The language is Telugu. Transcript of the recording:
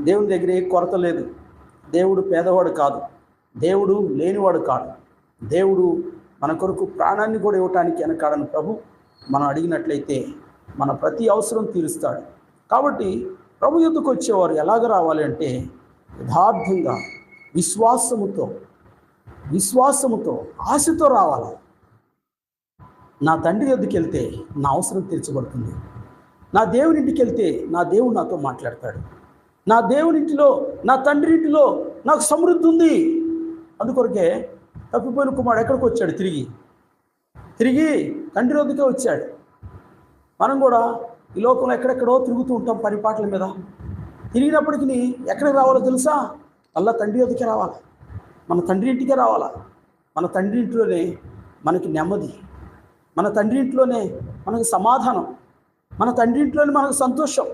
దేవుని దగ్గర ఏ కొరత లేదు. దేవుడు పేదవాడు కాదు. దేవుడు లేనివాడు కాదు. దేవుడు మన కొరకు ప్రాణాన్ని కూడా ఇవ్వటానికి వెనకాడని. ప్రభు మనం అడిగినట్లయితే మన ప్రతి అవసరం తీరుస్తాడు. కాబట్టి ప్రభు యుద్ధకు వచ్చేవారు ఎలాగ రావాలి అంటే యథార్థంగా విశ్వాసముతో విశ్వాసముతో ఆశతో రావాలి. నా తండ్రి యొద్దకు వెళ్తే నా అవసరం తీర్చబడుతుంది. నా దేవుని ఇంటికి వెళ్తే నా దేవుడు నాతో మాట్లాడతాడు. నా దేవుని ఇంటిలో నా తండ్రి ఇంటిలో నాకు సమృద్ధి ఉంది. అందుకొరకే తప్పిపోయిన కుమారుడు ఎక్కడికి వచ్చాడు? తిరిగి. తిరిగి తండ్రి వద్దకే వచ్చాడు. మనం కూడా ఈ లోకంలో ఎక్కడెక్కడో తిరుగుతూ ఉంటాం పరిపాట్ల మీద. తిరిగినప్పటికీ ఎక్కడికి రావాలో తెలుసా? అల్లా తండ్రి వద్దకే రావాలా. మన తండ్రి ఇంటికే రావాలా? మన తండ్రి ఇంట్లోనే మనకి నెమ్మది. మన తండ్రి ఇంట్లోనే మనకు సమాధానం. మన తండ్రి ఇంట్లోనే మనకు సంతోషం.